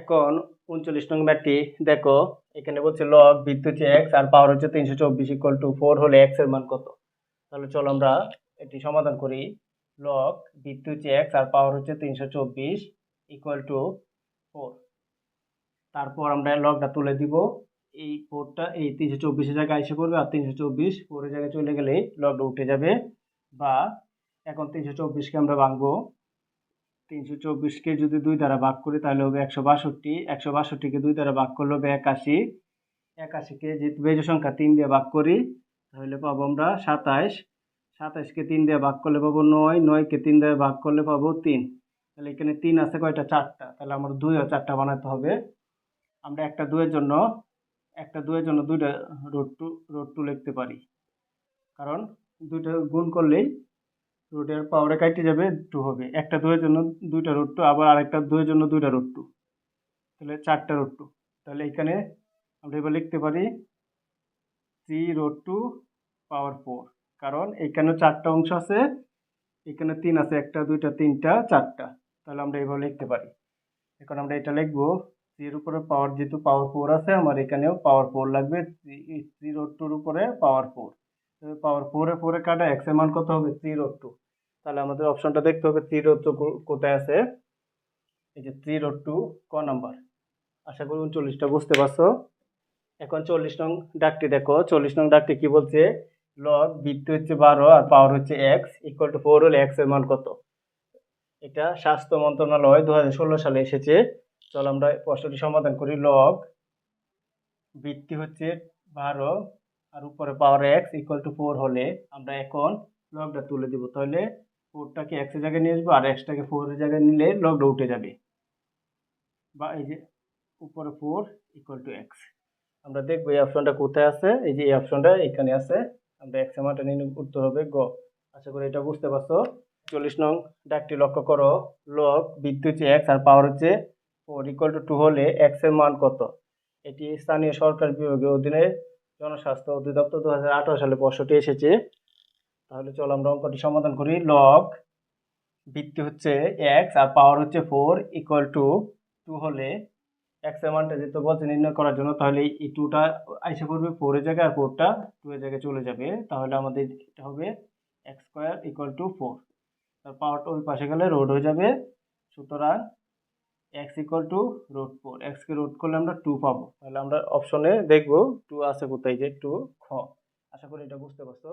এখন উনচল্লিশ নং ম্যাটটি, দেখো, এখানে বলছে লগ বিদ্যুৎ এক্স আর পাওয়ার হচ্ছে তিনশো চব্বিশ ইকুয়াল টু ফোর হলে এক্সের মান কত? তাহলে চলো আমরা এটি সমাধান করি। লগ বিদ্যুৎ এক্স আর পাওয়ার হচ্ছে তিনশো চব্বিশ ইকুয়াল টু ফোর তারপর আমরা লগটা তুলে দিব। এই ফোরটা এই তিনশো চব্বিশের জায়গায় এসে পড়বে আর তিনশো চব্বিশ ফোরের জায়গায় চলে গেলেই লগটা উঠে যাবে। বা এখন তিনশো চব্বিশকে আমরা ভাঙবো। তিনশো চব্বিশকে যদি দুই দ্বারা ভাগ করি, তাহলে হবে একশো বাষট্টি। একশো বাষট্টিকে দুই দ্বারা ভাগ করলে হবে একাশি। একাশিকে যেহেতু বেজ সংখ্যা তিন দিয়ে ভাগ করি, তাহলে পাবো আমরা সাতাইশ সাতাইশকে তিন দিয়ে ভাগ করলে পাবো নয়। নয়কে তিন দিয়ে ভাগ করলে পাবো তিন। তাহলে এখানে তিন আছে কয়টা? চারটা। তাহলে আমার দুই আর চারটা বানাতে হবে। আমরা একটা দুয়ের জন্য, একটা দুয়ের জন্য দুইটা রোড টু রোড টু লিখতে পারি। কারণ দুইটা গুণ করলেই রুটের পাওয়ারে কাটতে যাবে টু হবে। একটা দুয়ের জন্য দুইটা রুট টু আবার আরেকটা দুয়ের জন্য দুইটা রুট টু তাহলে চারটা রুট টু তাহলে এখানে আমরা এবার লিখতে পারি three root two power four কারণ এখানে চারটা অংশ আছে, এখানে তিন আছে, একটা, দুইটা, তিনটা, চারটা। তাহলে আমরা এবার লিখতে পারি। এখন আমরা এটা লিখব থ্রির উপরে পাওয়ার যেহেতু পাওয়ার ফোর আছে, আমার এখানেও পাওয়ার ফোর লাগবে থ্রি রোড টুর উপরে পাওয়ার ফোর পাওয়ার ফোরে ফোরে কাটা এক্সের মান কত হবে? থ্রি রোড টু তাহলে আমাদের অপশনটা দেখতে হবে থ্রি রোড টু কোথায় আছে? এই যে থ্রি রোড টু ক নাম্বার আশা করি উনচল্লিশটা বুঝতে পারছ। এখন চল্লিশ নং ডাকটি দেখো। চল্লিশ নং ডাকটি কি বলছে? লগ বৃত্তি হচ্ছে বারো আর পাওয়ার হচ্ছে এক্স ইকুয়াল টু ফোর হলে এক্সের মান কত? এটা স্বাস্থ্য মন্ত্রণালয় দু হাজার ষোলো সালে এসেছে। চলো আমরা প্রশ্নটি সমাধান করি। লগ বৃত্তি হচ্ছে বারো আর উপরে power X equal to four হলে আমরা এখন লগটা তুলে দিব। তাহলে ফোরটাকে এক্সের জায়গায় নিয়ে আসব আর এক্সটাকে ফোরের জায়গায় নিলে লগটা উঠে যাবে। বা এই যে উপরে ফোর ইকুয়াল টু এক্স আমরা দেখব এই অপশনটা কোথায় আছে? এই যে এই অপশনটা এখানে আছে। আমরা এক্স এমারটা নিয়ে উত্তর হবে। গ। আশা করি এটা বুঝতে পারছ। চল্লিশ নং ডাকটি লক্ষ্য করো। লগ বিদ্যুৎ এক্স আর পাওয়ার হচ্ছে ফোর ইকুয়াল টু টু হলে এক্সের মান কত? এটি স্থানীয় সরকার বিভাগের অধীনে জনস্বাস্থ্য অধিদপ্তর দু হাজার আঠারো সালে প্রশ্নটি এসেছে। তাহলে চলো আমরা অঙ্কটি সমাধান করি। লগ ভিত্তি হচ্ছে এক্স আর পাওয়ার হচ্ছে ফোর ইকুয়াল টু টু হলে এক্স মানটা যেহেতু বলছে নির্ণয় করার জন্য, তাহলে এই টুটা আইসে পড়বে ফোরের জায়গায় আর ফোরটা টু এর জায়গায় চলে যাবে। তাহলে আমাদের এটা হবে X square equal to four তার পাওয়ারটা ওই পাশে গেলে রোড হয়ে যাবে। সুতরাং X equal to root four এক্সকে রুট করলে আমরা টু পাবো। তাহলে আমরা অপশনে দেখব টু আছে কোথায় যে টু খ। আশা করি এটা বুঝতে পারছ।